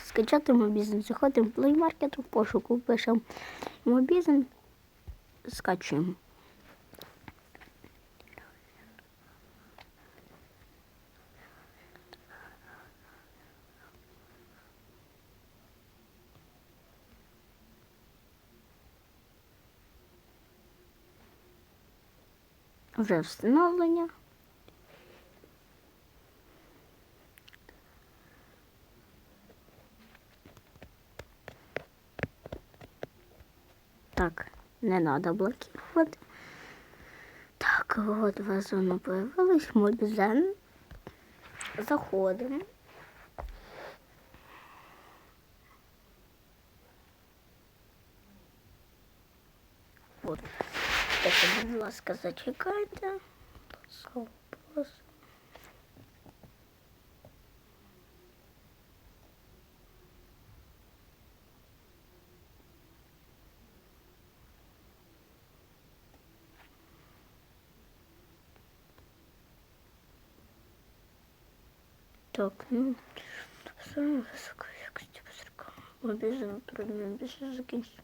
Скачати мобізн, заходимо в Play Market, в пошуку пишемо мобізн, скачуємо. Вже встановлення. Так, не надо блокировать. Так, вот вазону появилась мобізен. Заходимо. От. Так, будь ласка, зачекайте. Слово просто. Так, ну, саме високої якості позирка. Обіжено трудно більше закінчити.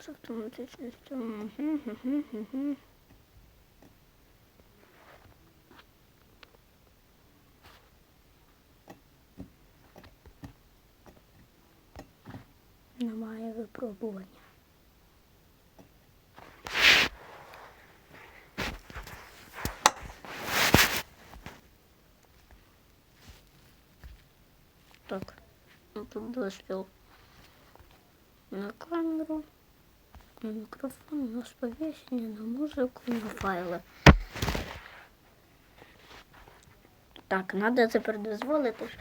З автоматичністю. Немає випробування. Так, ну тут дозвіл на камеру, на мікрофон, на сповіщення, на музику, на файли. Так, треба тепер дозволити ж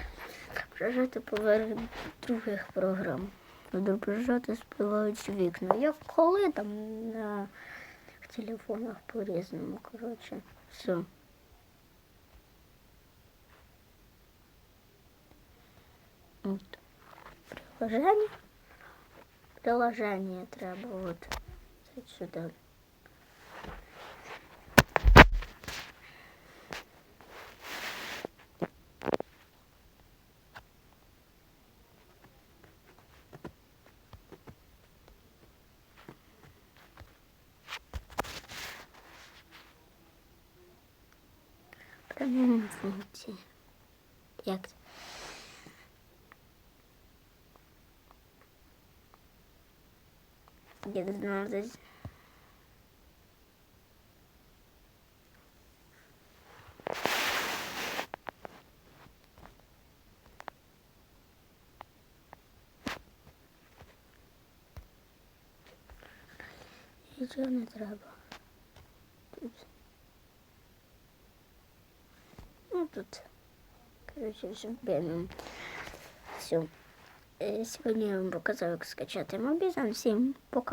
прожити поверх других програм. Відображати спливаючі вікна. Як коли там на телефонах по-різному, коротше. Все. Вот. Приложение. Приложение треба вот. Це сюди. Проміна функції. Як? Я не знаю, десь. Нічого не треба. Тут. Ну тут. Короче, все бедным. Все. Сьогодні я вам показав, як скачати мобізон. Всім пока.